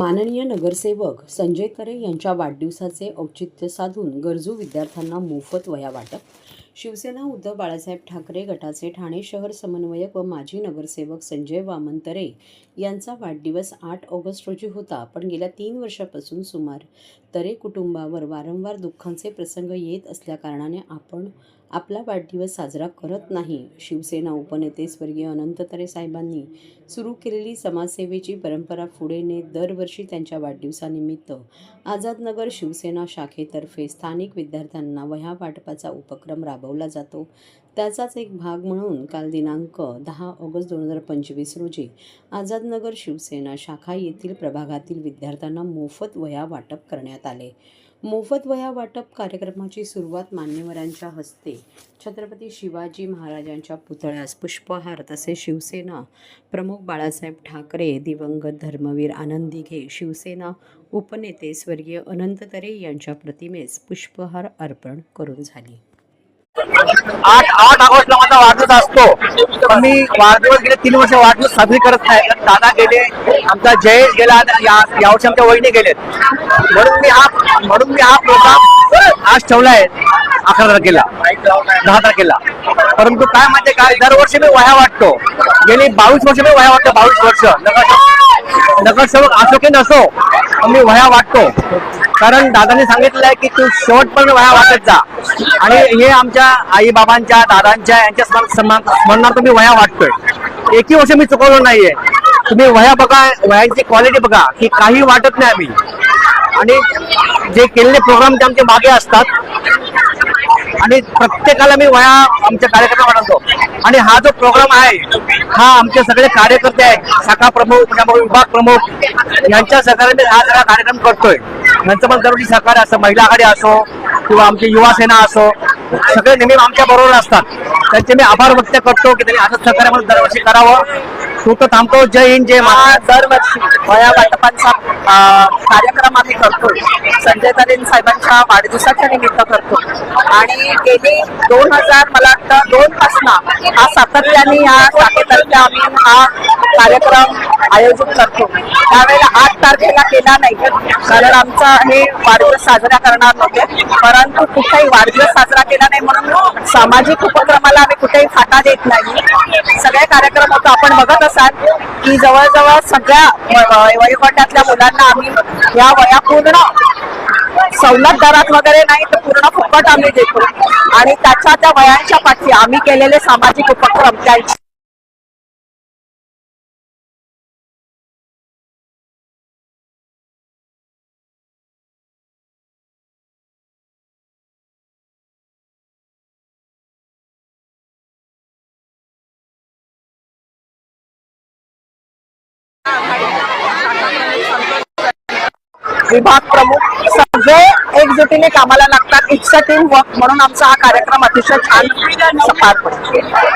माननीय नगरसेवक संजय करे यांच्या वाढदिवसाचे औचित्य साधून गरजू विद्यार्थ्यांना मोफत वया वाटप शिवसेना उद्धव बाळासाहेब ठाकरे गटाचे ठाणे शहर समन्वयक व माजी नगरसेवक संजय वामन तरे यांचा वाढदिवस आठ ऑगस्ट रोजी होता. पण गेल्या तीन वर्षापासून सुमार तरे कुटुंबावर वारंवार दुःखांचे प्रसंग येत असल्याकारणाने आपण आपला वाढदिवस साजरा करत नाही. शिवसेना उपनेते स्वर्गीय अनंत तरे साहेबांनी सुरू केलेली समाजसेवेची परंपरा पुढे नेत दरवर्षी त्यांच्या वाढदिवसानिमित्त आझादनगर शिवसेना शाखेतर्फे स्थानिक विद्यार्थ्यांना वह्या वाटपाचा उपक्रम राबवला जातो. त्याचाच एक भाग म्हणून काल दिनांक दहा ऑगस्ट दोन हजार पंचवीस रोजी आझादनगर शिवसेना शाखा येथील प्रभागातील विद्यार्थ्यांना मोफत वया वाटप करण्यात आले. मोफत वया वाटप कार्यक्रमाची सुरुवात मान्यवरांच्या हस्ते छत्रपती शिवाजी महाराजांच्या पुतळ्यास पुष्पहार तसेच शिवसेना प्रमुख बाळासाहेब ठाकरे दिवंगत धर्मवीर आनंद दिघे शिवसेना उपनेते स्वर्गीय अनंत तरे यांच्या प्रतिमेस पुष्पहार अर्पण करून झाली. आठ आठ ऑगस्टला माझा वाढदिवस असतो. पण मी वाढदिवस गेले तीन वर्ष वाढदिवस साजरी करत नाही. कारण दादा गेले आमचा जयेश गेला या यावर्षी आमच्या वहिनी गेलेत. म्हणून मी हा म्हणून मी हा प्रोग्राम आज ठेवलाय अकरा तारखेला दहा तारखेला. परंतु काय माहिती काय दरवर्षी मी वह्या वाटतो. गेली बावीस वर्ष मी वह्या वाटतो बावीस वर्ष. नगरसेवक नगरसेवक असो की नसो मी वह्या वाटतो. कारण दादांनी सांगितलं आहे की तू शॉर्ट पण वह्या वाटत जा. आणि हे आमच्या आई बाबांच्या दादांच्या यांच्या स्मर- स्मर- स्मरणार्थ मी वह्या वाटतोय. एकही वर्ष मी चुकवलो नाहीये. तुम्ही वह्या बघा वयांची क्वालिटी बघा की काही वाटत नाही आम्ही. आणि जे केलेले प्रोग्राम ते आमचे मागे असतात आणि प्रत्येकाला मी वया आमच्या कार्यक्रम वाढवतो आणि हा जो प्रोग्राम आहे हा आमचे सगळे कार्यकर्ते आहेत शाखा प्रमुख त्यामुळे विभाग प्रमुख यांच्या सहकार्याने हा सगळा कार्यक्रम करतोय. यांचं पण दरवर्षी सहकार्य असतं महिला आघाडी असो किंवा आमची युवा सेना असो सगळे नेहमी आमच्या बरोबर असतात. त्यांचे मी आभार व्यक्त करतो की त्यांनी असं सहकार्य मला दरवर्षी करावं. तू तर थांबतो जय हिंद जय महाराज दरवर्षी. वया वाटपांचा कार्यक्रम आम्ही करतोय. संजय तरेन साहेबांच्या वाढदिवसाच्या निमित्त करतो आणि गेली दोन हजार मला वाटतं दोन पासन हा सातत्याने या शाखेतर्फे आम्ही हा कार्यक्रम आयोजित करतो. त्यावेळेला आठ तारखेला केला नाही कारण आमचा हे वाढदिवस साजरा करणार नव्हते. परंतु कुठेही वाढदिवस साजरा केला नाही म्हणून सामाजिक उपक्रमाला आम्ही कुठेही फाटा देत नाही. सगळे कार्यक्रम होतो आपण बघत असाल की जवळजवळ सगळ्या वयोगटातल्या मुलांना आम्ही या वया पूर्ण सवलत दरात वगैरे नाही तर पूर्ण फुकट आम्ही देतो. आणि त्याच्या त्या वयांच्या पाठी आम्ही केलेले सामाजिक उपक्रम त्यांची विभाग प्रमुख एकजुटीने कामाला लागतात. इट्स अ टीम वर्क म्हणून आमचा हा कार्यक्रम अतिशय छान पार पडतो.